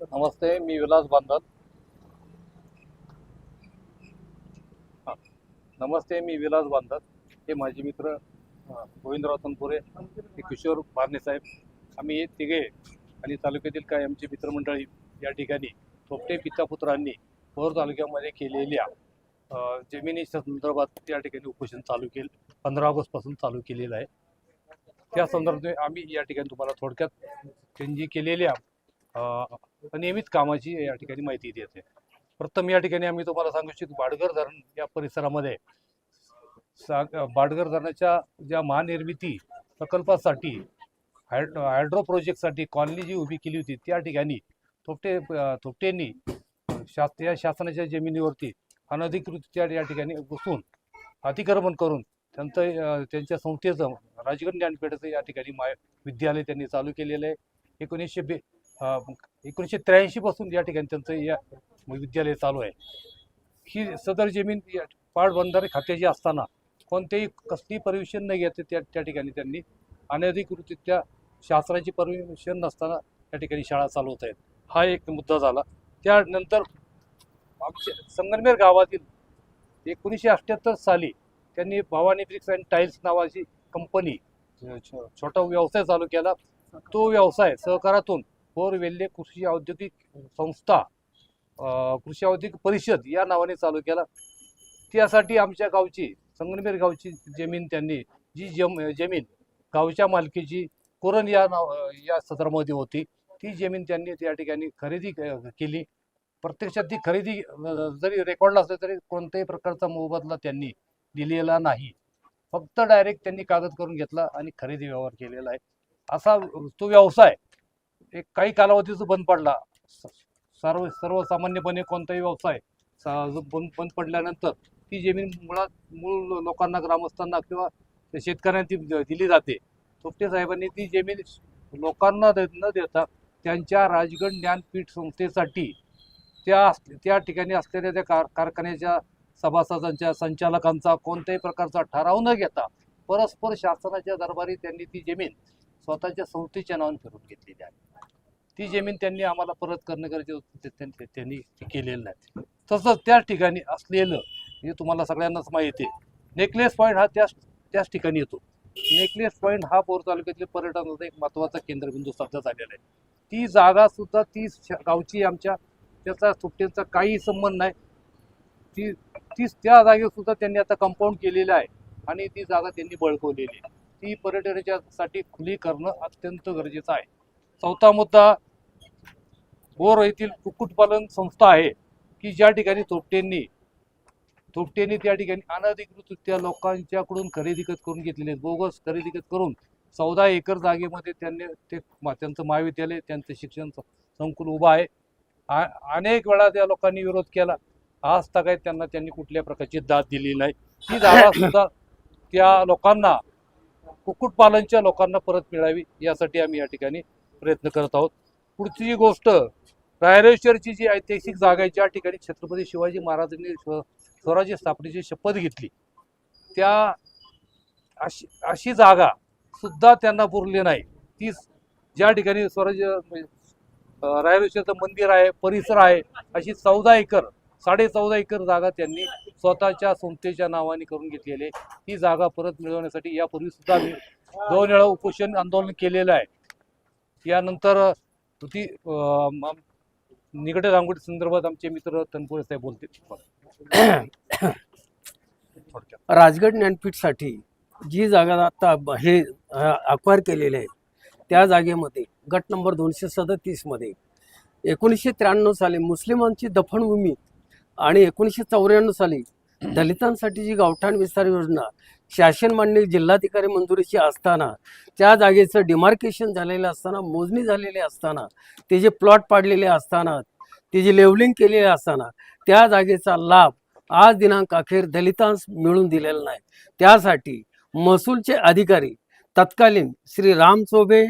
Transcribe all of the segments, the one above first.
नमस्ते मी विलास बांधत हा. नमस्ते मी विलास बांधत हे माझे मित्र गोविंदराव तनपुरे हे किशोर बारणे साहेब. आम्ही हे तिघे आणि तालुक्यातील काही आमची मित्रमंडळी या ठिकाणी पोपटे पितापुत्रांनी भोर तालुक्यामध्ये केलेल्या जमिनीच्या संदर्भात या ठिकाणी उपोषण चालू केलं पंधरा ऑगस्टपासून चालू केलेलं आहे. त्या संदर्भात आम्ही या ठिकाणी तुम्हाला थोडक्यात त्यांनी केलेल्या नियमित कामाची या ठिकाणी माहिती देते. प्रथम या ठिकाणी आम्ही तुम्हाला सांगू इच्छितो बाडगर धरण या परिसरामध्ये सा- बाडगर धरणाच्या ज्या महानिर्मिती प्रकल्पासाठी हायड हायड्रो प्रोजेक्टसाठी कॉलनी जी उभी केली होती त्या ठिकाणी थोपटे थोपटेंनी शास या शासनाच्या जमिनीवरती अनधिकृतच्या या ठिकाणी घुसून अतिक्रमण करून त्यांचं त्यांच्या संस्थेचं राजगड ज्ञानपीठाचं या ठिकाणी माय विद्यालय त्यांनी चालू केलेलं आहे. एकोणीसशे बे एकोणीसशे त्र्याऐंशी पासून या ठिकाणी त्यांचं या विद्यालय चालू आहे. ही सदर जमीन या पाटबंधारे खात्याची असताना कोणतेही कसली परमिशन न घेते त्या त्या ठिकाणी त्यांनी अनधिकृतरित्या शास्त्राची परमिशन नसताना त्या ठिकाणी शाळा चालवत आहेत. हा एक मुद्दा झाला. त्यानंतर आमच्या संगनमेर गावातील एकोणीसशे अठ्ठ्याहत्तर साली त्यांनी भवानी ब्रिक्स अँड टाईल्स नावाची कंपनी छोटा व्यवसाय चालू केला. तो व्यवसाय सहकारातून बोरवेल्ले कृषी औद्योगिक संस्था कृषी औद्योगिक परिषद या नावाने चालू केला. त्यासाठी आमच्या गावची संगमेर गावची जमीन त्यांनी जी जम जमीन गावच्या मालकीची कोरण या नाव या सदरामध्ये होती ती जमीन त्यांनी त्या ठिकाणी खरेदी केली. प्रत्यक्षात ती खरेदी जरी रेकॉर्डला असली तरी कोणत्याही प्रकारचा मोबदला त्यांनी दिलेला नाही. फक्त डायरेक्ट त्यांनी कागद करून घेतला आणि खरेदी व्यवहार केलेला आहे. असा तो व्यवसाय एक काही कालावधीच बंद पडला. स- सर्व सर्वसामान्यपणे कोणताही व्यवसाय सा- जो बंद बंद पडल्यानंतर ती जमीन मुळात मूळ लोकांना ग्रामस्थांना किंवा शेतकऱ्यांना ती दिली जाते. थोपटे साहेबांनी ती जमीन लोकांना दे- न देता त्यांच्या राजगड ज्ञानपीठ संस्थेसाठी त्या अस- त्या ठिकाणी असलेल्या त्या कार कारखान्याच्या सभासदांच्या संचालकांचा कोणत्याही प्रकारचा ठराव न घेता परस्पर शासनाच्या दरबारी त्यांनी ती जमीन स्वतःच्या संस्थेच्या नावाने फिरून घेतलेली आहे. ती जमीन त्यांनी आम्हाला परत करणं गरजेचं होतं ते त्यां- त्यांनी केलेलं नाही. तसंच त्या ठिकाणी असलेलं हे तुम्हाला सगळ्यांनाच माहिती आहे. नेकलेस पॉईंट हा त्याच त्याच ठिकाणी येतो. नेकलेस पॉईंट हा पोर तालुक्यातील पर्यटनाचा एक महत्त्वाचा केंद्रबिंदू सध्या झालेला आहे. ती जागा सुद्धा ती श- गावची आमच्या त्याचा सुट्टीचा काही संबंध नाही. ती तीच त्या जागेवर सुद्धा त्यांनी आता कंपाऊंड केलेलं आहे. आणि ती जागा त्यांनी बळकवलेली आहे. ती पर्यटनाच्यासाठी खुली करणं अत्यंत गरजेचं आहे. चौथा मुद्दा बोर येथील कुक्कुटपालन संस्था आहे की ज्या ठिकाणी तोपट्यांनी थोपटेंनी त्या ठिकाणी अनधिकृतरित्या लोकांच्याकडून खरेदी खत करून घेतलेले बोगस खरेदी खत करून चौदा एकर जागेमध्ये त्यांनी ते त्यांचं महाविद्यालय त्यांचं शिक्षण संकुल उभं आहे. अनेक वेळा त्या लोकांनी विरोध केला. आज तगायत त्यांना त्यांनी कुठल्या प्रकारची दाद दिली नाही. ती जागा सुद्धा त्या लोकांना कुक्कुटपालनच्या लोकांना परत मिळावी यासाठी आम्ही या ठिकाणी प्रयत्न करत आहोत. पुढची गोष्ट रायरेश्वरची जी ऐतिहासिक जागा आहे ज्या ठिकाणी छत्रपती शिवाजी महाराजांनी स्वराज्य स्थापनेची शपथ घेतली त्या अशी अशी जागा सुद्धा त्यांना पुरली नाही. ती ज्या ठिकाणी स्वराज्य रायरेश्वरचं मंदिर आहे परिसर आहे अशी चौदा एकर साडे चौदा एकर जागा त्यांनी स्वतःच्या संस्थेच्या नावाने करून घेतलेली आहे. ती जागा परत मिळवण्यासाठी यापूर्वी सुद्धा आम्ही दोन वेळा उपोषण आंदोलन केलेलं आहे. यानंतर ती निकट रांगोळी संदर्भात आमचे मित्र तनपुरे साहेब बोलतील राजगड ज्ञानपीठसाठी जी जागा आता हे अक्वायर केलेले आहे त्या जागेमध्ये गट नंबर दोनशे सदतीसमध्ये एकोणीसशे त्र्याण्णव साली मुस्लिमांची दफनभूमी आणि एकोणीसशे चौऱ्याण्णव साली दलितांसाठी जी गावठाण विस्तार योजना शासन मांडणी जिल्हाधिकारी मंजुरीची असताना त्या जागेचं डिमार्केशन झालेलं असताना मोजणी झालेली असताना ते जे प्लॉट पाडलेले असताना ते जे लेवलिंग केलेले असताना त्या जागेचा लाभ आज दिनांक अखेर दलितांस मिळून दिलेला नाही. त्यासाठी महसूलचे अधिकारी तत्कालीन श्री राम चोबे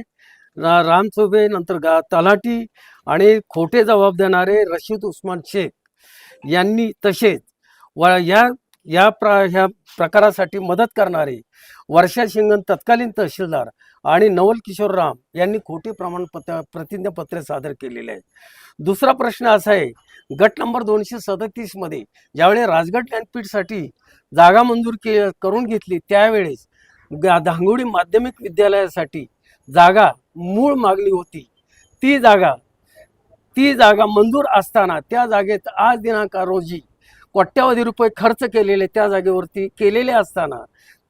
रा- राम चोबे नंतर गा तलाठी आणि खोटे जबाब देणारे रशीद उस्मान शेख यांनी तसेच व या या प्र ह्या प्रकारासाठी मदत करणारे वर्षा शिंगण तत्कालीन तहसीलदार आणि नवल किशोर राम यांनी खोटी प्रमाणपत्र प्रतिज्ञापत्रे सादर केलेले आहे दुसरा प्रश्न असा आहे गट नंबर दोनशे सदतीसमध्ये ज्यावेळी राजगड ज्ञानपीठसाठी जागा मंजूर के करून घेतली त्यावेळेस धांगोडी माध्यमिक विद्यालयासाठी जागा मूळ मागणी होती. ती जागा ती जागा मंजूर असताना त्या जागेत आज दिनांक रोजी कोट्यावधी रुपये खर्च केलेले त्या जागेवरती केलेले असताना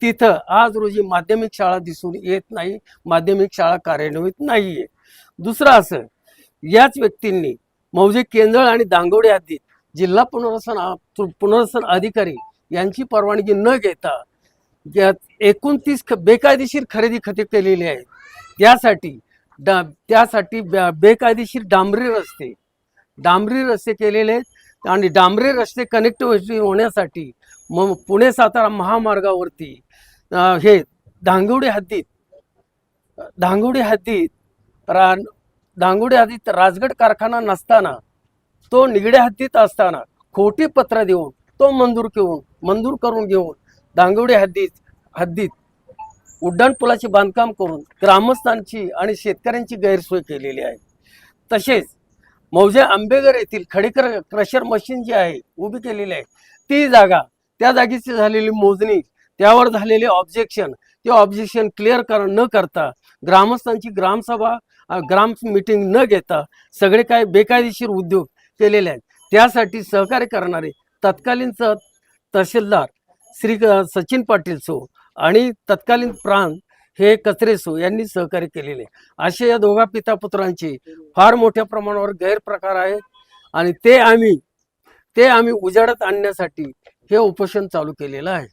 तिथं आज रोजी माध्यमिक शाळा दिसून येत नाही माध्यमिक शाळा कार्यान्वित नाही आहे दुसरं असं याच व्यक्तींनी मौजे केंजळ आणि दांगोडे हद्दीत जिल्हा पुनर्वसन पुनर्वसन अधिकारी यांची परवानगी न घेता एकोणतीस ख- बेकायदेशीर खरेदी खते केलेली आहे त्यासाठी डा त्यासाठी बेकायदेशीर डांबरी रस्ते. डांबरी रस्ते केलेले आहेत आणि डांबरी रस्ते कनेक्टिव्हिटी होण्यासाठी मग पुणे सातारा महामार्गावरती हे धांगवडी हद्दीत धांगवडी हद्दीत रा धांगवडी हद्दीत राजगड कारखाना नसताना तो निगड्या हद्दीत असताना खोटी पत्र देऊन तो मंजूर घेऊन मंजूर करून घेऊन धांगवडी हद्दीत हद्दीत उड्डाणपुलाचे बांधकाम करून ग्रामस्थांची आणि शेतकऱ्यांची गैरसोय केलेली आहे. तसेच मौजे आंबेगर येथील खडीकर क्रशर मशीन जी आहे उभी केलेली आहे ती जागा त्या जागेची झालेली मोजणी त्यावर झालेले ऑब्जेक्शन ते ऑब्जेक्शन क्लिअर कर न करता ग्रामस्थांची ग्रामसभा ग्राम मिटिंग न घेता सगळे काय बेकायदेशीर उद्योग केलेले आहेत. त्यासाठी सहकार्य करणारे तत्कालीन तहसीलदार श्री सचिन पाटील सो आणि तत्कालीन प्रांत हे कचरेसो यांनी सहकार्य केलेले आहे. असे या दोघा पिता पुत्रांचे फार मोठ्या प्रमाणावर गैरप्रकार आहेत आणि ते आम्ही ते आम्ही उजाडत आणण्यासाठी हे उपोषण चालू केलेलं आहे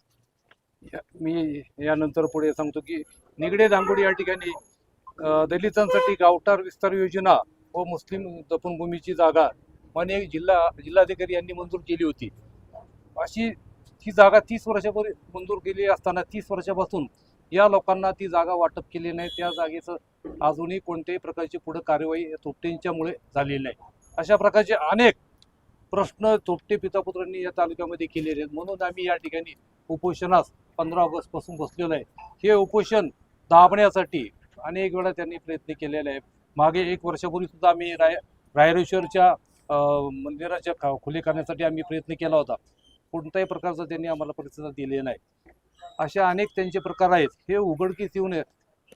मी यानंतर पुढे सांगतो की निगडे दांगोडी या ठिकाणी दलितांसाठी गावठार विस्तार योजना व मुस्लिम दफनभूमीची जागा मान्य जिल्हा जिल्हाधिकारी यांनी मंजूर केली होती अशी ती जागा तीस वर्षापूर्वी मंजूर केली असताना तीस वर्षापासून या लोकांना ती जागा वाटप केली नाही. त्या जागेचं अजूनही कोणत्याही प्रकारची पुढे कार्यवाही या तोपटेंच्यामुळे झालेली नाही. अशा प्रकारचे अनेक प्रश्न तोपटे पितापुत्रांनी या तालुक्यामध्ये केलेले आहेत. म्हणून आम्ही या ठिकाणी उपोषणास पंधरा ऑगस्टपासून बसलेलो आहे. हे उपोषण दाबण्यासाठी अनेक वेळा त्यांनी प्रयत्न केलेले आहे मागे एक वर्षापूर्वी सुद्धा आम्ही राय रायरेश्वरच्या मंदिराच्या खा- खुले करण्यासाठी आम्ही प्रयत्न केला होता. कोणत्याही प्रकारचा त्यांनी आम्हाला प्रतिसाद दिले नाही. अशा अनेक त्यांचे प्रकार आहेत. हे उघडकीस येऊ नये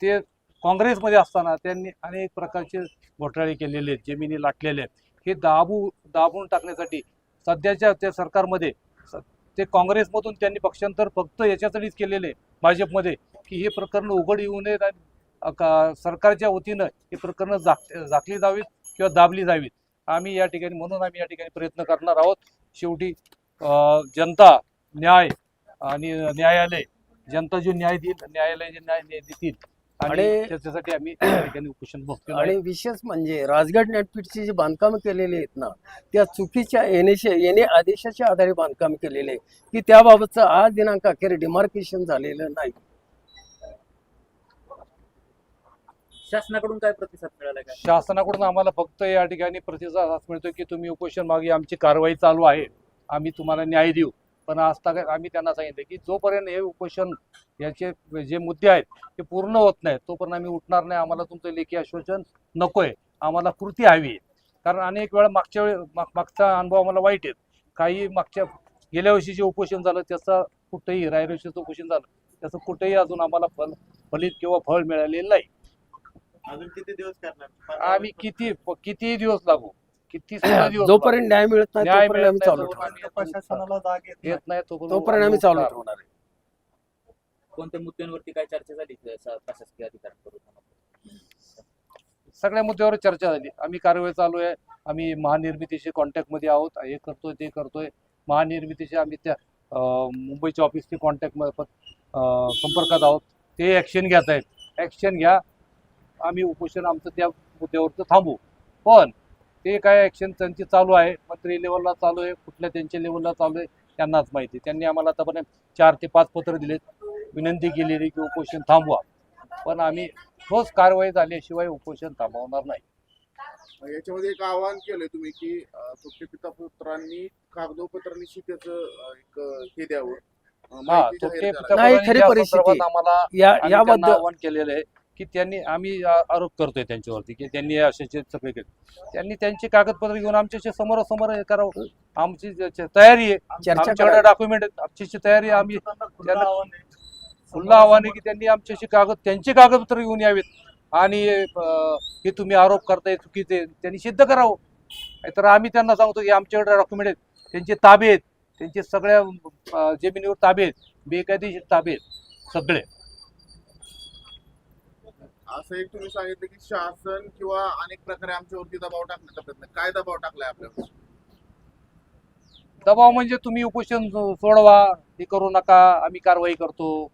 ते काँग्रेसमध्ये असताना त्यांनी अनेक प्रकारचे घोटाळे केलेले आहेत जमिनी लाटलेले आहेत. हे दाबू दाबून टाकण्यासाठी सध्याच्या त्या सरकारमध्ये स- ते काँग्रेसमधून त्यांनी पक्षांतर फक्त याच्यासाठीच केलेले आहे, भाजपमध्ये की हे प्रकरण उघड येऊ नयेत आणि का- सरकारच्या वतीनं हे प्रकरणं झाक झाकली जावीत किंवा दाबली जावीत. आम्ही या ठिकाणी म्हणून आम्ही या ठिकाणी प्रयत्न करणार आहोत. शेवटी जनता न्याय आणि न्यायालय जनता जो न्याय देईल न्यायालय जे न्याय न्याय देतील. आणि त्याच्यासाठी आम्ही उपोषण बसतो आणि विशेष म्हणजे राजगड नेटपीठची जी बांधकाम केलेली आहेत ना त्या चुकीच्या येण्याच्या येणे आदेशाच्या आधारे बांधकाम केलेले आहे की त्याबाबतचं आज दिनांक अखेर डिमार्केशन झालेलं नाही. शासनाकडून काय प्रतिसाद मिळाला का? शासनाकडून आम्हाला फक्त या ठिकाणी प्रतिसाद मिळतो की तुम्ही उपोषण मागे आमची कारवाई चालू आहे. आम्ही तुम्हाला न्याय देऊ. पण आज तक आम्ही त्यांना सांगितलं की जोपर्यंत हे उपोषण याचे जे मुद्दे आहेत ते पूर्ण होत नाहीत तोपर्यंत आम्ही उठणार नाही. आम्हाला तुमचं लेखी आश्वासन नकोय. आम्हाला कृती हवी आहे. कारण अनेक वेळा मागच्या वेळ माग- मागचा अनुभव आम्हाला वाईट आहेत. काही मागच्या गेल्या वर्षी जे उपोषण झालं त्याचा कुठेही रायरेषेचं उपोषण झालं त्याचं कुठेही अजून आम्हाला फल फलित किंवा फळ मिळालेलं नाही. अजून किती दिवस करणार? आम्ही किती किती दिवस लागू. किती सुद्धा दिवस जोपर्यंत न्याय मिळत नाही न्याय तोपर्यंत आम्ही मिळत चालू नाही, ठेवणार. तोपर्यंत प्रशासनाला जाग येत नाही तोपर्यंत तोपर्यंत आम्ही चालू. ठेवणार आहे. कोणत्या मुद्द्यांवरती काय चर्चा झाली स- प्रशासकीय अधिकाऱ्यांकडून? सगळ्या मुद्द्यावर चर्चा झाली. आम्ही कारवाई चालू आहे. आम्ही महानिर्मितीशी कॉन्टॅक्टमध्ये आहोत. हे करतोय ते करतोय. महानिर्मितीशी आम्ही त्या अं, मुंबईच्या ऑफिसची कॉन्टॅक्ट संपर्कात आहोत. ते ऍक्शन घेत आहेत. ऍक्शन घ्या. आम्ही उपोषण आमचं त्या मुद्द्यावरचं थांबू. पण ते काय ऍक्शन त्यांची चालू आहे. मंत्री लेवलला चालू आहे. कुठल्या त्यांच्या लेवलला चालू आहे त्यांनाच माहिती त्यांनी आम्हाला आतापर्यंत चार ते पाच पत्र दिलेत. विनंती केलेली की उपोषण थांबवा. पण आम्ही ठोस कारवाई झाल्याशिवाय उपोषण थांबवणार नाही. याच्यामध्ये एक आवाहन केलंय तुम्ही की तुमच्या पिता पुत्रांनी कागदोपत्रांनी त्याचं एक हे द्यावं. हा माहिती तो जाहीर ते करावी. पितापुरांनी खरी या परिस्थिती. संदर्भात आम्हाला या आम्ही त्यांना याबद्दल आवाहन केलेलं आहे. की त्यांनी आम्ही आरोप करतोय त्यांच्यावरती की त्यांनी हे असे सगळे केले. त्यांनी त्यांची कागदपत्र घेऊन आमच्याशी समोरासमोर हे करावं. आमची तयारी आहे चर्चा आमच्याकडे डॉक्युमेंट आहेत. आमची तयारी. आम्ही त्यांना आव्हान आहे. खुल्ला आव्हान आहे की त्यांनी आमच्याशी कागद त्यांचे कागदपत्र घेऊन यावेत. आणि हे तुम्ही आरोप करताय चुकीचे त्यांनी सिद्ध करावं. तर आम्ही त्यांना सांगतो की आमच्याकडे डॉक्युमेंट आहेत. त्यांचे ताबे आहेत. त्यांचे सगळ्या जमिनीवर ताबे आहेत. बेकायदेशीर ताबे आहेत. सगळे. असं एक तुम्ही सांगितलं की शासन किंवा अनेक प्रकारे आमच्यावरती दबाव टाकण्याचा प्रयत्न काय दबाव टाकलाय आपल्यावर? दबाव म्हणजे तुम्ही उपोषण सो- सोडवा हे करू नका आम्ही कारवाई करतो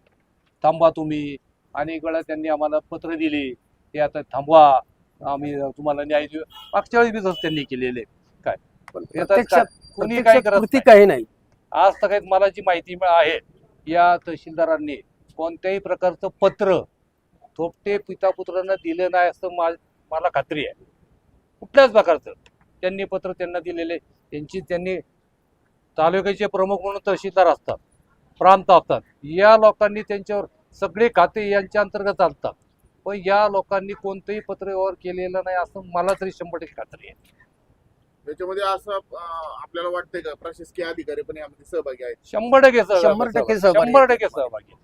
थांबवा तुम्ही. अनेक वेळा त्यांनी आम्हाला पत्र दिले ते आता थांबवा आम्ही तुम्हाला न्याय देऊ. मागच्या वेळेस बी त्यांनी केलेले. काय? पण येतात प्रत्यक्षात कोणी काय प्रत्यक्षात करत कृती नाही. काही नाही. आज तक मला जी माहिती मिळ- आहे. या तहसीलदारांनी कोणत्याही प्रकारचं पत्र थोपटे पिता पुत्रांना दिलं नाही असं मा- मला खात्री आहे. कुठल्याच प्रकारचं. त्यांनी पत्र त्यांना दिलेले. त्यांची त्यांनी तालुक्याचे प्रमुख म्हणून तहसीलदार असतात प्रांत असतात. या लोकांनी त्यांच्यावर सगळे खाते यांच्या अंतर्गत चालतात. पण या लोकांनी कोणतंही पत्र व्यवहार केलेला नाही असं मला तरी शंभर टक्के खात्री आहे. त्याच्यामध्ये असं आपल्याला वाटतंय का? प्रशासकीय अधिकारी पण यामध्ये सहभागी आहेत. शंभर टक्के सहभागी शंभर टक्के सहभागी. शंभर टक्के सहभागी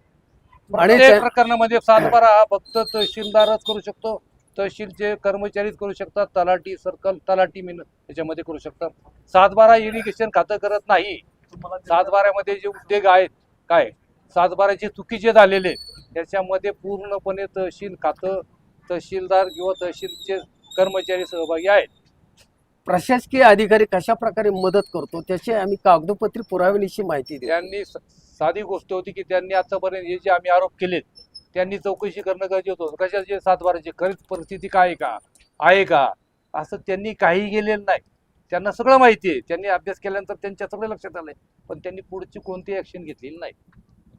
आणि प्रत्येक प्रकरणामध्ये सातबारा हा फक्त तहसीलदारच करू शकतो तहसीलचे कर्मचारीच करू शकतात तलाठी सर्कल तलाठी मिन त्याच्यामध्ये करू शकतात. सातबारा इरिगेशन खातं करत नाही. सातबाऱ्यामध्ये जे उद्योग आहेत काय? सातबाऱ्याचे चुकीचे झालेले त्याच्यामध्ये पूर्णपणे तहसील खातं तहसीलदार किंवा तहसीलचे कर्मचारी सहभागी आहेत. प्रशासकीय अधिकारी कशा प्रकारे मदत करतो त्याची आम्ही कागदोपत्री पुराव्यानिशी माहिती देतो. त्यांनी स- साधी गोष्ट होती की त्यांनी आतापर्यंत हे जे आम्ही आरोप केलेत त्यांनी चौकशी करणं गरजेचं होतं. कशाचे सातबाराची खरीच परिस्थिती काय आहे का? आहे का? असं त्यांनी काही केलेलं नाही. त्यांना सगळं माहिती आहे. त्यांनी अभ्यास केल्यानंतर त्यांच्या सगळं लक्षात आलंय. पण त्यांनी पुढची कोणतीही ऍक्शन घेतलेली नाही.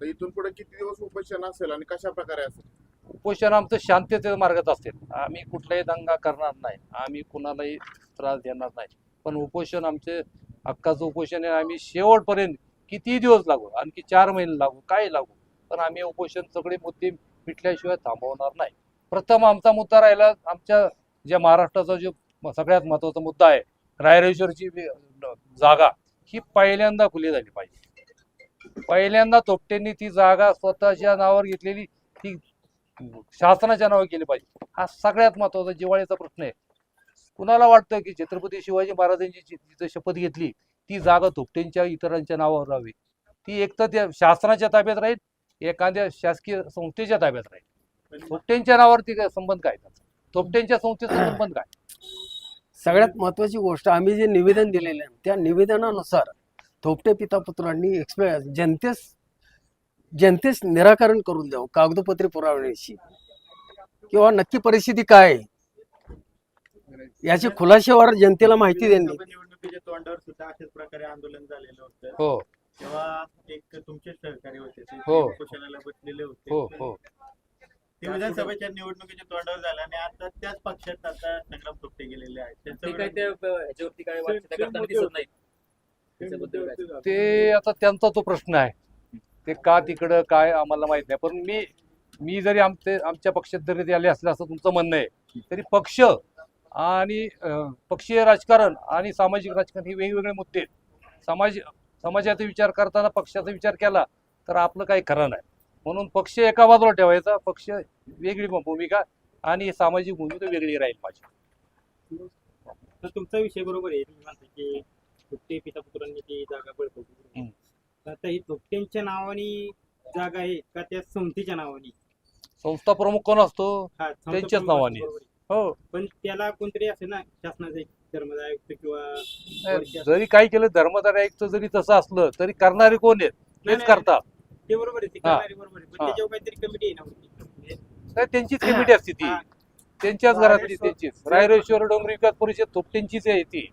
इथून पुढे किती दिवस उपोषण असेल आणि कशा प्रकारे असेल? उपोषण आमचं शांततेच्या मार्गात असेल आम्ही कुठलाही दंगा करणार नाही. आम्ही कुणालाही त्रास देणार नाही. पण उपोषण आमचे हक्काचं उपोषण आहे. आम्ही शेवटपर्यंत किती दिवस लागू? आणखी चार महिने लागू काय लागू? पण आम्ही उपोषण सगळे मुद्दे मिटल्याशिवाय थांबवणार नाही. प्रथम आमचा मुद्दा राहिला आमच्या ज्या महाराष्ट्राचा जो सगळ्यात महत्त्वाचा मुद्दा आहे रायरेश्वरची जागा ही पहिल्यांदा खुली झाली पाहिजे. पहिल्यांदा तोपटेंनी ती जागा स्वतःच्या नावावर घेतलेली ती शासनाच्या नावावर केली पाहिजे. हा सगळ्यात महत्त्वाचा जिवाळीचा प्रश्न आहे. कुणाला वाटतं की छत्रपती शिवाजी महाराजांची जिथं शपथ घेतली ती जागा थोपटेंच्या इतरांच्या नावावर राहावी. ती एक तर त्या शासनाच्या ताब्यात राहील एखाद्या शासकीय संस्थेच्या ताब्यात राहील. थोपटेंच्या नावावर ती संबंध काय थोपटेंच्या संस्थेचा संबंध काय? सगळ्यात महत्वाची गोष्ट आम्ही जे निवेदन दिलेलं आहे त्या निवेदनानुसार थोपटे पिता पुत्रांनी एक्सप्रे जनतेस जनतेस निराकरण करून द्यावं कागदोपत्री पुराव्यानिशी किंवा नक्की परिस्थिती काय याची खुलाशेवर जनतेला माहिती देणे. निवडणुकीच्या तोंडावर सुद्धा अशाच प्रकारे आंदोलन झालेलं होतं. हो. तेव्हा एक तुमचे सहकारी होते ते हो. उपोषणाला बसलेले होते. हो हो. ते विधानसभेच्या निवडणुकीच्या तोंडावर झालं आणि आता त्याच पक्षात आता संग्राम थोपटे गेलेले आहेत. ते त्यांचं काय त्या ह्याच्यावरती काय वाटतं? करताना दिसत नाही त्याच्याबद्दल काय? ते आता त्यांचा तो प्रश्न आहे. ते का तिकडं काय आम्हाला माहीत नाही. पण मी मी जरी आमचे आमच्या पक्षात जरी ते आले असले असं तुमचं म्हणणं आहे. तरी पक्ष आणि पक्षीय राजकारण आणि सामाजिक राजकारण हे वेगवेगळे मुद्दे आहेत. समाज समाजाचा विचार करताना पक्षाचा विचार केला तर आपलं काही खरं नाही. म्हणून पक्ष एका बाजूला ठेवायचा पक्ष वेगळी भूमिका आणि सामाजिक भूमिका वेगळी राहील माझी. तर तुमचा विषय बरोबर आहे. तुम्ही म्हणता की थोपटे पिता पुत्रांनी ती जागा बळकवली. तर आता ही थोपटेंच्या नावाने जागा आहे का त्या संस्थेच्या नावाने? संस्था प्रमुख कोण असतो? त्यांच्याच नावाने. हो पण त्याला कोणतरी असेल ना शासनाचा धर्मदाय आयुक्त किंवा असं- जरी काही केलं धर्मदार आयुक्त जरी तसं असलं तरी करणारे कोण आहेत नाही, तेच नाही, करतात ते बरोबर आहे ते हा. करणारे बरोबर आहे पण हा. त्याच्यावर काहीतरी कमिटी आहे ना वरती. नाही, त्यांचीच कमिटी असते ती हा. त्यांच्याच घरातली रायरेश्वर- त्यांचीच रायरेश्वर डोंगरी विकास परिषद थोपटेंचीच आहे ती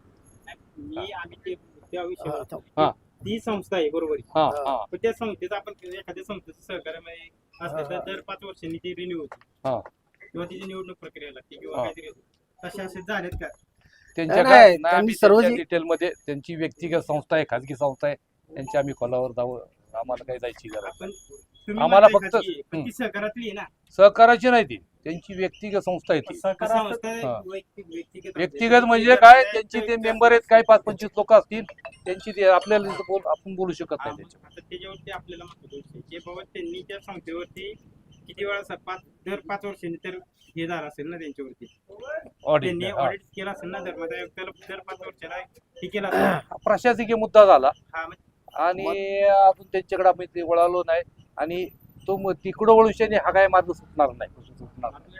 मी आम्ही ते त्या विषयावर हा. ती संस्था आहे बरोबर आहे हा हा पण त्या संस्थेचा आपण एखाद्या संस्थेचं सहकार्यामध्ये असलं तर. दर पाच वर्षांनी ती रिन्यू होते हा. किंवा तिची निवडणूक प्रक्रिया लागते किंवा हा. काहीतरी होतं. तसे असे झालेत का? त्यांच्या नाही, काय- नाही, त्यांनी आम्ही सर्व त्यांच्या जी- डिटेलमध्ये त्यांची व्यक्तिगत संस्था आहे खाजगी संस्था आहे. त्यांची आम्ही खोलावर जाऊ आम्हाला काही जायची गरज आपण तुम्ही आम्हाला म्हणताय फक्त- खाजगी आहे, पण ती सहकारातली आहे ना? सहकाराची नाही ती. त्यांची व्यक्तिगत संस्था आहे ती. संस्था हा. वैयक्तिक- व्यक्तिगत व्यक्तिगत म्हणजे काय? त्यांची ते मेंबर आहेत काय पाच पंचवीस लोक असतील. त्यांची ते आपल्याला इथं बोल आपण बोलू शकत नाही त्याच्यावर आता त्याच्यावरती आपल्याला जे बाबा त्यांनी त्या संस्थेवरती किती वेळा स- पाच दर पाच वर्षांनी तर हे झालं असेल ना त्यांच्यावरती. त्यांनी ऑडिट ऑडिट केलं असेल ना आयुक्ताला दर पाच वर्षाला हे केलं असेल. प्रशासकीय मुद्दा झाला. हा आणि अजून त्यांच्याकडे आम्ही ते वळालो नाही. आणि तो मग तिकडं वळूशाने हा काय मार्ग सुटणार नाही. सुटणार नाही.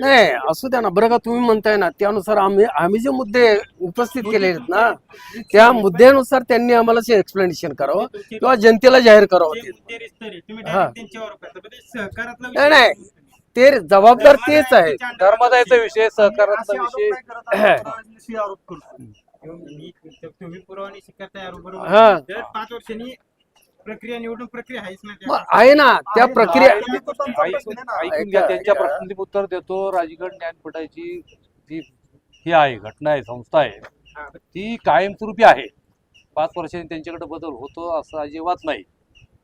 नाही असू द्या ना. बरं का तुम्ही म्हणताय ना त्यानुसार आम्ही आम्ही जे मुद्दे उपस्थित केले आहेत ना त्या मुद्द्यानुसार त्यांनी आम्हाला एक्सप्लेनेशन करावं किंवा जनतेला जाहीर करावं आहे, हा. नाही, नाही. ते जबाबदार तेच आहेत धर्मादायचा विषय सहकाराचा विषय. मी- तुम्ही पुरवणी शिकत आहे बरोबर. हा. दर पाच वर्षांनी प्रक्रिया निवडणूक प्रक्रिया आहेच ना त्या. मग आहे ना त्या प्रक्रिया ऐकून ऐकून घ्या त्यांच्या. प्रश्नांची उत्तर देतो. राजगड ज्ञानपीठाची जी ही आहे घटना आहे संस्था आहे. ती कायमस्वरूपी आहे. पाच वर्षांनी त्यांच्याकडे बदल होतो असं अजिबात नाही.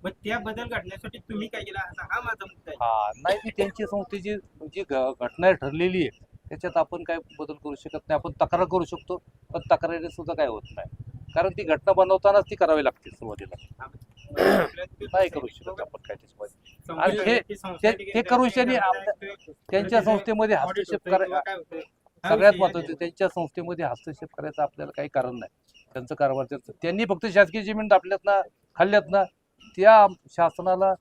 मग त्या बदल घडण्यासाठी तुम्ही काय केला? असा हा माझा मुद्दा आहे. हा नाही ती त्यांची संस्थेची जी घ- घटना ठरलेली आहे त्याच्यात आपण काय बदल करू शकत नाही. आपण तक्रार करू शकतो पण तक्रारीने सुद्धा काय होत नाही. कारण ती घटना बनवतानाच ती करावी लागते सुरुवातीला. नाही करू शकत आपण काय त्याच्यामध्ये. आणि हे- ती हे आपल्या- त्या- त्यांच्या त्या- संस्थेमध्ये हस्तक्षेप करा. हा सगळ्यात महत्वाचं. त्यांच्या संस्थेमध्ये हस्तक्षेप करायचं आपल्याला काही कारण नाही. त्यांचं कारभार त्यांचं. त्यांनी फक्त शासकीय जमीन आपल्यात ना खाल्ल्यात ना त्या शासनाला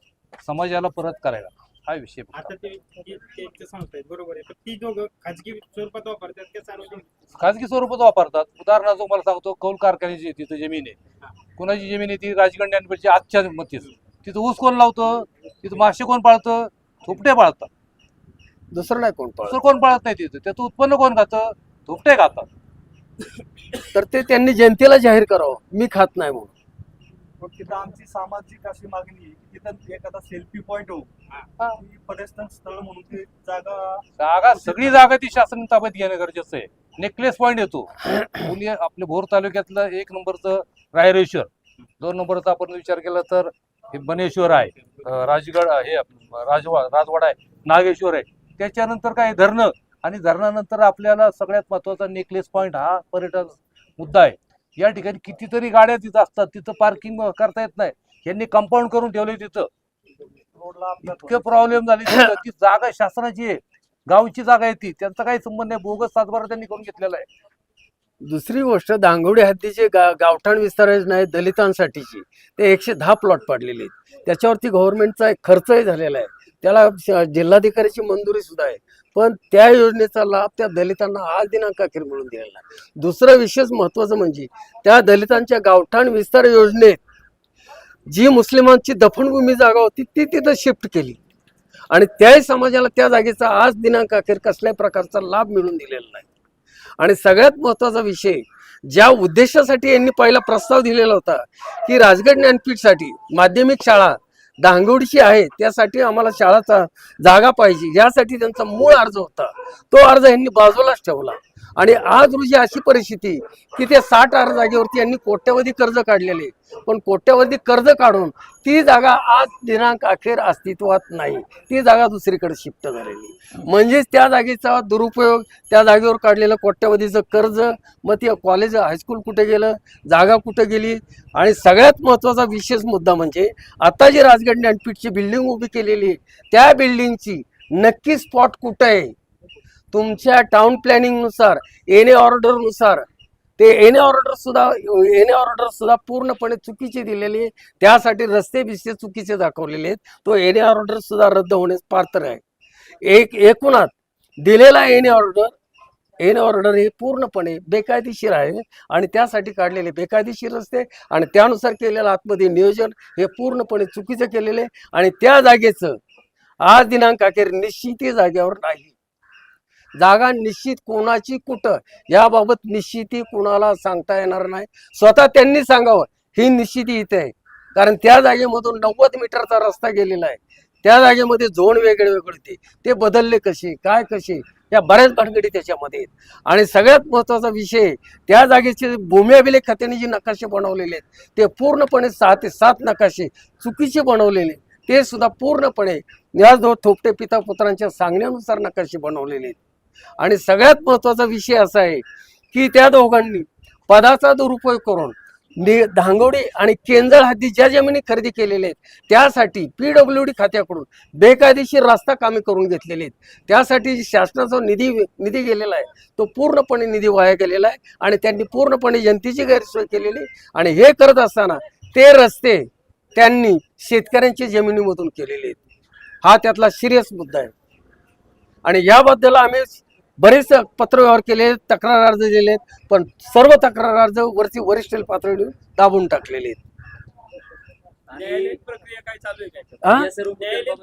समाजाला परत करायला. हा विषय फक्त. आता ते ते- त्यांच्या संस्था आहेत बरोबर आहे. पण ती दोघं खाजगी स्वरूपात वापरतात का सार्वजनिक? खाजगी स्वरूपात वापरतात. उदाहरणार्थ मला सांगतो कौल कारखान्याची आहे तिथं जमीन आहे. कोणाची जमीन आहे ती राजगड ज्ञानपीठची आजच्या मतीच तिथं ऊस कोण लावतं? तिथं मासे कोण पाळतं? थोपटे पाळतात. दुसरं नाही कोण पाळत. दुसरं कोण पाळत नाही तिथं? त्याचं उत्पन्न कोण खातं? थोपटे खातात. तर ते त्यांनी जनतेला जाहीर करावं. मी खात नाही म्हणून. पण तिथं आमची सामाजिक अशी मागणी आहे की तिथं एखादा सेल्फी पॉइंट हो. हा. पर्यटन स्थळ म्हणून ती जागा जागा सगळी जागा ती शासन ताब्यात घेणं गरजेचं आहे. नेकलेस पॉईंट येतो. पुणे आपल्या भोर तालुक्यातलं एक नंबरचं रायरेश्वर दोन नंबरचा आपण विचार केला तर हे बनेश्वर आहे राजगड हे आपलं राजवा राजवाडा आहे नागेश्वर आहे. त्याच्यानंतर काय धरणं. आणि धरणानंतर आपल्याला सगळ्यात महत्त्वाचा नेकलेस पॉईंट हा पर्यटन मुद्दा आहे. या ठिकाणी कितीतरी गाड्या तिथं असतात तिथं पार्किंग करता येत नाही. यांनी कंपाऊंड करून ठेवले तिथं. इतके प्रॉब्लेम झाले तिथं. ती जागा शासनाची आहे. गावची जागा आहे ती. त्यांचा काही संबंध नाही. बोगस सातबारा त्यांनी करून घेतलेला आहे. दुसरी गोष्ट दांगवडी हद्दीचे गा गावठाण विस्तार आहे दलितांसाठीची. ते एकशे दहा प्लॉट पाडलेले आहेत. त्याच्यावरती गव्हर्नमेंटचा एक खर्चही झालेला आहे. त्याला श- जिल्हाधिकाऱ्याची मंजुरी सुद्धा आहे. पण त्या योजनेचा लाभ त्या दलितांना आज दिनांक अखेर मिळून दिलेला आहे. दुसरं विशेष महत्वाचं म्हणजे त्या दलितांच्या गावठाण विस्तार योजनेत जी मुस्लिमांची दफनभूमी जागा होती ती तिथं शिफ्ट केली. आणि त्याही समाजाला त्या जागेचा आज दिनांक अखेर कसल्याही प्रकारचा लाभ मिळून दिलेला नाही. आणि सगळ्यात महत्त्वाचा विषय ज्या उद्देशासाठी यांनी पहिला प्रस्ताव दिलेला होता की राजगड ज्ञानपीठसाठी माध्यमिक शाळा दांगवडीची आहे त्यासाठी आम्हाला शाळाचा जागा पाहिजे यासाठी त्यांचा मूळ अर्ज होता. तो अर्ज यांनी बाजूलाच ठेवला. आणि आज रोजी अशी परिस्थिती की ते साठ आर जागेवरती यांनी कोट्यवधी कर्ज काढलेले. पण कोट्यवधी कर्ज काढून ती जागा आज दिनांक अखेर अस्तित्वात नाही. ती जागा दुसरीकडे शिफ्ट झालेली. म्हणजेच त्या जागेचा दुरुपयोग त्या जागेवर काढलेलं कोट्यवधीचं कर्ज मग ते कॉलेज हायस्कूल कुठे गेलं जागा कुठे गेली? आणि सगळ्यात महत्त्वाचा विशेष मुद्दा म्हणजे आता जी राजगड ज्ञानपीठची बिल्डिंग उभी केलेली आहे त्या बिल्डिंगची नक्की स्पॉट कुठं आहे? तुमच्या टाउन प्लॅनिंगनुसार एन ए ऑर्डरनुसार ते एन ए ऑर्डर सुद्धा एन ए ऑर्डर सुद्धा पूर्णपणे चुकीचे दिलेली आहे त्यासाठी रस्ते बिस्ते चुकीचे दाखवलेले आहेत. तो एन ए ऑर्डर सुद्धा रद्द होण्यास पात्र आहे. एक एकूणात दिलेला N A order N order हे पूर्णपणे बेकायदेशीर आहे आणि त्यासाठी काढलेले बेकायदेशीर रस्ते आणि त्यानुसार केलेलं आतमध्ये नियोजन हे पूर्णपणे चुकीचं केलेले आणि त्या जागेचं आज दिनांक अखेर निश्चिती जागेवर नाही. जागा निश्चित कोणाची कुठं? याबाबत निश्चिती कुणाला सांगता येणार नाही. स्वतः त्यांनी सांगावं. ही निश्चिती इथे आहे. कारण त्या जागेमधून नव्वद मीटरचा रस्ता गेलेला आहे. त्या जागेमध्ये झोन वेगळे वेगळे होते. ते बदलले कसे? काय कसे? या बऱ्याच भानगडी त्याच्यामध्ये आहेत. आणि सगळ्यात महत्त्वाचा विषय त्या जागेचे भूमी अभिलेख खात्याने जे नकाशे बनवलेले आहेत ते पूर्णपणे सहा ते सात नकाशे चुकीचे बनवलेले ते सुद्धा पूर्णपणे न्यासधो थोपटे पिता पुत्रांच्या सांगण्यानुसार नकाशे बनवलेले आहेत. आणि सगळ्यात महत्त्वाचा विषय असा आहे की त्या दोघांनी पदाचा दुरुपयोग करून धांगोडी आणि केंजळ हद्दी ज्या जमिनी खरेदी केलेल्या आहेत त्यासाठी पीडब्ल्यू डी खात्याकडून बेकायदेशीर रस्ता कामे करून घेतलेले आहेत त्यासाठी शासनाचा निधी निधी गेलेला आहे तो पूर्णपणे निधी वाया गेलेला आहे आणि त्यांनी पूर्णपणे जनतेची गैरसोय केलेली आहे. आणि हे करत असताना ते रस्ते त्यांनी शेतकऱ्यांच्या जमिनीमधून केलेले आहेत हा त्यातला सिरियस मुद्दा आहे आणि याबद्दल आम्ही बरेच पत्रव्यवहार केले तक्रार अर्ज दिले पण सर्व तक्रार अर्ज वरची वरिष्ठ पातळीवर दाबून टाकलेले आहेत. न्यायालयीन प्रक्रिया हा?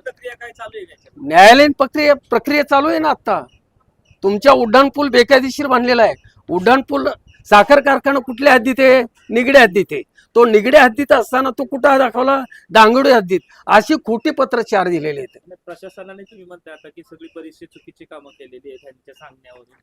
प्रक्रिया काय चालू आहे त्याच्यात? न्यायालयीन प्रक्रिया प्रक्रिया चालू आहे ना आता तुमच्या उड्डाणपूल बेकायदेशीर बांधलेला आहे. उड्डाणपूल साखर कारखाना कुठल्या हद्दीत आहे? निगड्या हद्दीत आहे. तो निगड्या हद्दीत असताना तो कुठं दाखवला? डांगोडी हद्दीत. अशी खोटी पत्र चार दिलेले आहेत. प्रशासनाने तुम्ही म्हणताय आता की सगळी बरीचशी चुकीची कामं केलेली आहेत त्यांच्या सांगण्यावरून.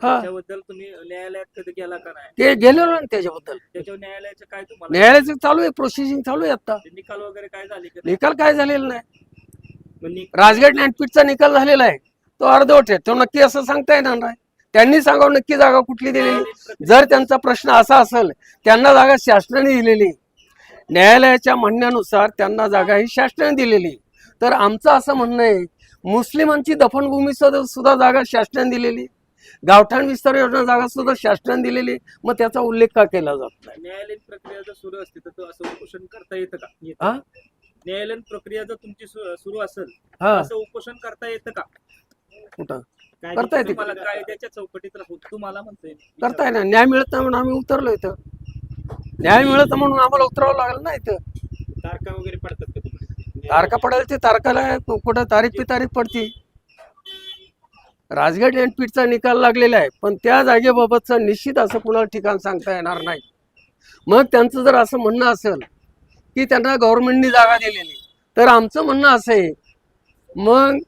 त्याच्याबद्दल तुम्ही न्यायालयात कधी गेला का नाही? ते गेलेलो ना त्याच्याबद्दल. त्याच्यावर न्यायालयाचं काय तुम्हाला? न्यायालयाचं चालू आहे प्रोसिजिंग चालू आहे आता. निकाल वगैरे काय झाले का? निकाल काय झालेला नाही. राजगड ज्ञानपीठचा निकाल झालेला आहे. तो अर्धवट आहे. तो नक्की असं सांगता येणार नाही. त्यांनी सांगावं नक्की जागा कुठली दिलेली? जर त्यांचा प्रश्न असा असेल त्यांना जागा शासनाने दिलेली. न्यायालयाच्या म्हणण्यानुसार त्यांना जागा ही शासनाने दिलेली. तर आमचं असं म्हणणं आहे मुस्लिमांची दफनभूमी सुद्धा जागा शासनाने दिलेली. गावठाण विस्तार योजना जागा सुद्धा शासनाने दिलेली. मग त्याचा उल्लेख का केला जात नाही? न्यायालयीन प्रक्रिया जर सुरू असते तर तो असं उपोषण करता येतं का? न्यायालयीन प्रक्रिया जर तुमची सुरू असेल हा. असं उपोषण करता येतं का? कुठं? करता येते. तुम्हाला? कायद्याच्या चौकटीत राहून तुम्हाला म्हणतोय मी. करताय ना. न्याय मिळत नाही म्हणून आम्ही उतरलो इथं. न्याय मिळत म्हणून आम्हाला उतरावं लागलं ना इथं. तारखा वगैरे पडतात का तुम्हाला? तारखा पडायला ते तारखाला कुठं तारीख पे तारीख पडती. राजगड एनपीटचा निकाल लागलेला आहे. पण त्या जागेबाबतचं निश्चित असं कुणाला ठिकाण सांगता येणार नाही. मग त्यांचं जर असं म्हणणं असेल की त्यांना गव्हर्नमेंटनी जागा दिलेली. तर आमचं म्हणणं असं आहे. मग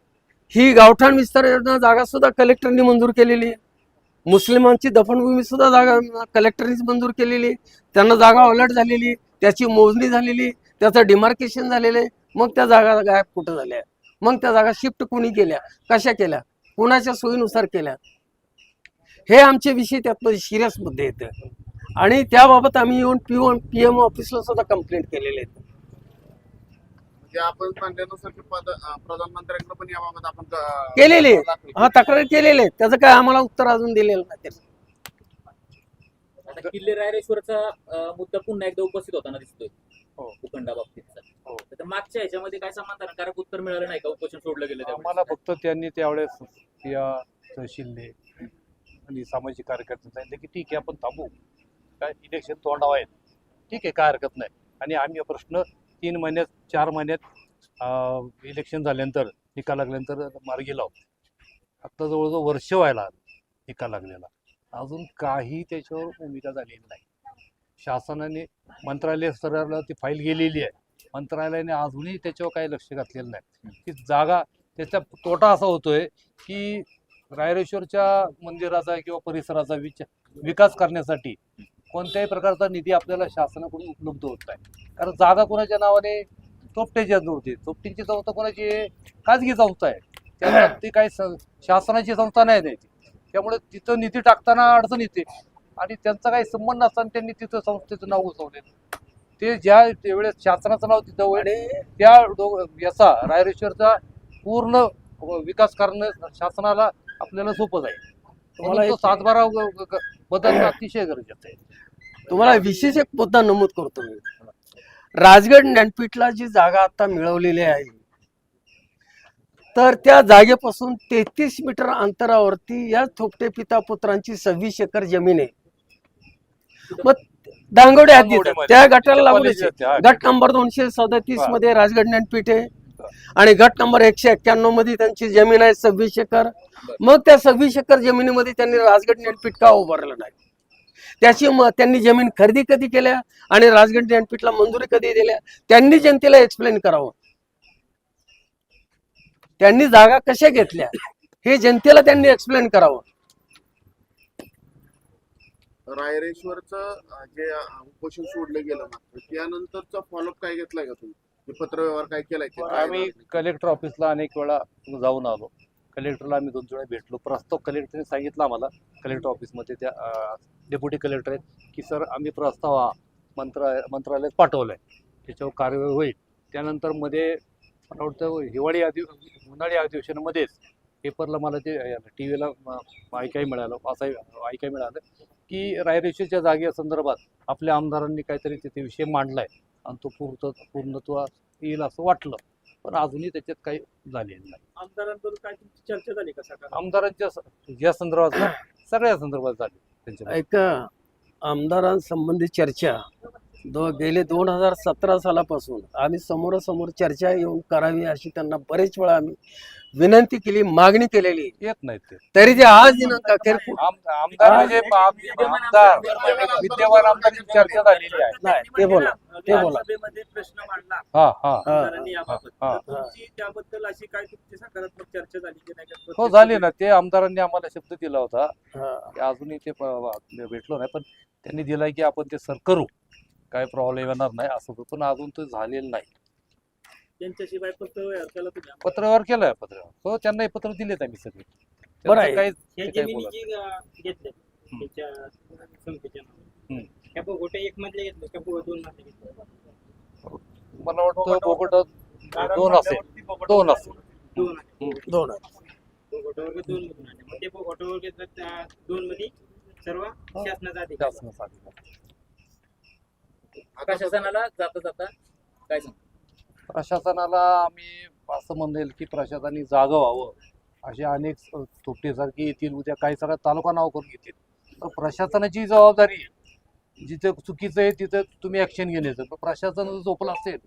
ही गावठाण विस्तार योजना जागा सुद्धा कलेक्टरनी मंजूर केलेली आहे. मुस्लिमांची दफनभूमी सुद्धा जागा कलेक्टरनीच मंजूर केलेली आहे. त्यांना जागा अलर्ट झालेली त्याची मोजणी झालेली त्याचं डिमार्केशन झालेलं आहे. मग त्या जागा गायब कुठं झाल्या? मग त्या जागा शिफ्ट कुणी केल्या? कशा केल्या? कुणाच्या सोयीनुसार केल्या? हे आमचे विषय त्यात सिरियस मुद्दे येत आणि त्याबाबत आम्ही येऊन पी पीएम पी एम ऑफिसला सुद्धा कंप्लेंट केलेले आहेत. आपण प्रधानमंत्र्यांकडे पण याबाबत आपण क- केलेली. हा तक्रार केलेले त्याचं काय आम्हाला उत्तर अजून दिलेलं नाही त्याचं. आता किल्ले रायरेश्वरचा मुद्दा पुन्हा एकदा उपस्थित होताना दिसतोय. हो. भूखंडाबाबतीतचा हो. तर मागच्या ह्याच्यामध्ये काय समाधानकारक उत्तर मिळालं नाही का? उपोषण सोडलं गेलं? आम्हाला फक्त त्यांनी त्यावेळेस या तहसीलने आणि सामाजिक कार्यकर्ते सांगितले की ठीक आहे आपण थांबू. काय इलेक्शन तोंडावर आहेत. ठीक आहे काय हरकत नाही. आणि आम्ही हा प्रश्न तीन महिन्यात चार महिन्यात इलेक्शन झाल्यानंतर निकाल लागल्यानंतर मार्गी लावू आत्ता जवळजवळ वर्ष व्हायला निकाल लागलेला. अजून काही त्याच्यावर भूमिका झालेली नाही. शासनाने मंत्रालय स्तराला ती फाईल गेलेली आहे. मंत्रालयाने अजूनही त्याच्यावर काही लक्ष घातलेलं नाही. की जागा त्याचा तोटा असा होतोय की रायरेश्वरच्या मंदिराचा किंवा परिसराचा विचार विकास करण्यासाठी कोणत्याही प्रकारचा निधी आपल्याला शासनाकडून उपलब्ध होत नाही. कारण जागा कोणाच्या नावाने चोपट्याच्या होती चोपटीची संस्था कोणाची आहे? खाजगी संस्था आहे. त्यामुळे ती काही शासनाची संस्था नाही त्याची त्यामुळे तिथं निधी टाकताना अडचण येते. आणि त्यांचा काही संबंध नसताना त्यांनी तिथं संस्थेचं नाव घुसवलेलं ते ज्या वेळेस शासनाचं नाव तिथं होईल त्या याचा रायरेश्वरचा पूर्ण विकास करणं शासनाला आपल्याला सोपं जाईल. सातबारा बदलणं अतिशय गरजेचं आहे तुम्हाला विशेष एक मुद्दा नमूद करतो मी राजगड ज्ञानपीठला जी जागा आता मिळवलेली आहे तर त्या जागेपासून तेहतीस मीटर अंतरावरती या थोपटे पिता पुत्रांची सव्वीस एकर जमीन आहे मग दांगोडे. त्या गटाला हा. गट नंबर दोनशे सदतीस. मध्ये राजगड ज्ञानपीठ आहे आणि गट नंबर एकशे एक्क्याण्णवमध्ये त्यांची जमीन आहे सव्वीस एकर. मग त्या सव्वीस एकर जमिनीमध्ये त्यांनी राजगड ज्ञानपीठ का उभारलं नाही. त्याची त्यांनी जमीन खरेदी कधी केल्या आणि राजगड ज्ञानपीठला मंजुरी कधी दिल्या त्यांनी जनतेला एक्सप्लेन करावं. त्यांनी जागा कशा घेतल्या हे जनतेला त्यांनी एक्सप्लेन करावं. रायरेश्वरचं जे उपोषण सोडलं गेलं त्यानंतरचा फॉलोअप काय घेतलाय का तुम्ही? ते पत्रव्यवहार काय केलाय ते काय आम्ही झालं? कलेक्टर ऑफिसला अनेक वेळा जाऊन आलो. कलेक्टरला आम्ही दोन वेळा भेटलो. प्रस्ताव कलेक्टरने सांगितलं आम्हाला. कलेक्टर ऑफिसमध्ये त्या डेप्युटी कलेक्टर आहेत की सर आम्ही प्रस्ताव हा मंत्रा मंत्रालयात पाठवलाय. त्याच्यावर कार्यवाही होईल. त्यानंतरमध्ये मला वाटतं हिवाळी अधि उन्हाळी अधिवेशनामध्येच पेपरला मला ते टी व्हीला ऐकायला मिळालं. असं ऐकायला मिळालं की रायरेश्वरच्या जागेसंदर्भात आपल्या आमदारांनी काहीतरी तिथे विषय मांडलाय. आणि तो पूर्ण पूर्णत्व येईल असं वाटलं. पण अजूनही त्याच्यात काही झालेलं नाही. आमदारांबरोबर काय तुमची चर्चा झाली का सकाळ? आमदारांच्या स- या संदर्भात ना, सगळ्या संदर्भात झाली त्यांच्या एक आमदारांसंबंधी चर्चा दो गेले दोन हजार सतरा सालापासून आम्ही समोरासमोर चर्चा येऊन करावी अशी त्यांना बरेच वेळा आम्ही विनंती केली मागणी केलेली. येत नाहीत ते. तरी ते आज दिनांक अखेर आम- आमदार म्हणजे आम- आमदार विद्यमान आमदारांची चर्चा झालेली आहे. नाही ते बोला ते बोला. प्रश्न मांडला. हा हा. हा. आमदारांनी याबाबत. हा. तर तुमची त्याबद्दल अशी काय तुमची सकारात्मक चर्चा झाली की नाही? का? हो झाली ना. ते आमदारांनी आम्हाला शब्द दिला होता. हा. की अजूनही ते प- व- भेटलो नाही पण त्यांनी दिलाय की आपण ते सर करू. काय प्रॉब्लेम येणार नाही असं होतं. पण अजून ते झालेलं नाही. त्यांच्याशिवाय तुम्ही पत्रव्यवहार केलाय पत्रव्यवहार हो त्यांना हे पत्र दिलेत आम्ही सगळे. बरं आहे. त्यांचं काही हे ते काय जमिनी बोलत जी अं, घेतल्या त्याच्या समितीच्या नावावर. हम्म. त्या गोटे एक मधले घेतले त्या दोन मधले घेतले. मला वाटतं बोगट दोन असेल. दोन असेल. दोन आहे. दोन आहेत. दोन मधून आले. मग ते बोगटवर्ग त्या दोन मध्ये सर्व शासनाचा अधिकार. शासनासाठी प्रशासनाला जाता जाता काय सांग? प्रशासनाला आम्ही असं म्हणेल की प्रशासनाने जागं व्हावं. असे अनेक स- येतील उद्या काही सगळ्या तालुका नाव करून घेतील. तर प्रशासनाची जबाबदारी आहे. जिथं चुकीचं आहे तिथं तुम्ही ॲक्शन घेण्याचं पण प्रशासन जर झोपलं असेल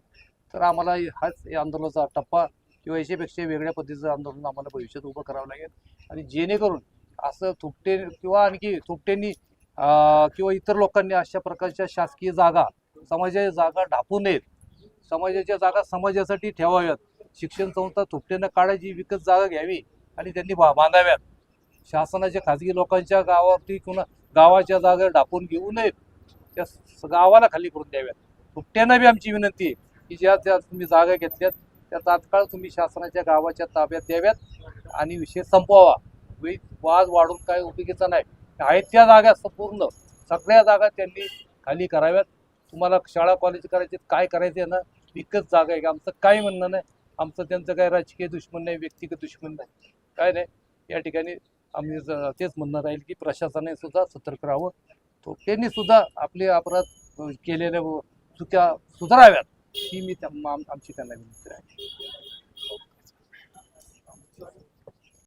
तर आम्हाला हाच या आंदोलनाचा टप्पा किंवा याच्यापेक्षा वेगळ्या पद्धतीचं आंदोलन आम्हाला भविष्यात उभं करावं लागेल. आणि जेणेकरून असं थुपटे किंवा आणखी थुपटेंनी किंवा इतर लोकांनी अशा प्रकारच्या शासकीय जागा समाजाच्या जागा ढापू नयेत. समाजाच्या जागा समाजासाठी ठेवाव्यात. शिक्षण संस्था थुपटेनं काढायची विकत जागा घ्यावी आणि त्यांनी बांधाव्यात. शासनाच्या खाजगी लोकांच्या गावावरती किंवा गावाच्या जागा ढापून घेऊ नयेत. त्या गावाला खाली करून द्याव्यात. थुपट्यांना बी आमची विनंती आहे की ज्या ज्या तुम्ही जागा घेतल्यात त्या तात्काळ तुम्ही शासनाच्या गावाच्या ताब्यात द्याव्यात आणि विषय संपवावा. वे- वाद वाढून काय उपयोगीचा नाही. आहेत त्या जागा संपूर्ण सगळ्या जागा त्यांनी खाली कराव्यात. तुम्हाला शाळा कॉलेज करायचे काय करायचे आहे ना विकत जागा आहे. का आमचं काय म्हणणं नाही. आमचं त्यांचं काय राजकीय दुश्मन नाही व्यक्तिगत दुश्मन नाही. काय नाही. या ठिकाणी आम्ही तेच म्हणणं राहील की प्रशासनाने सुद्धा सतर्क राहावं. तो त्यांनी सुद्धा आपले अपराध केलेल्या व चुक्या सुधाराव्यात. ही मी त्या- आम- आमची त्यांना विनंती आहे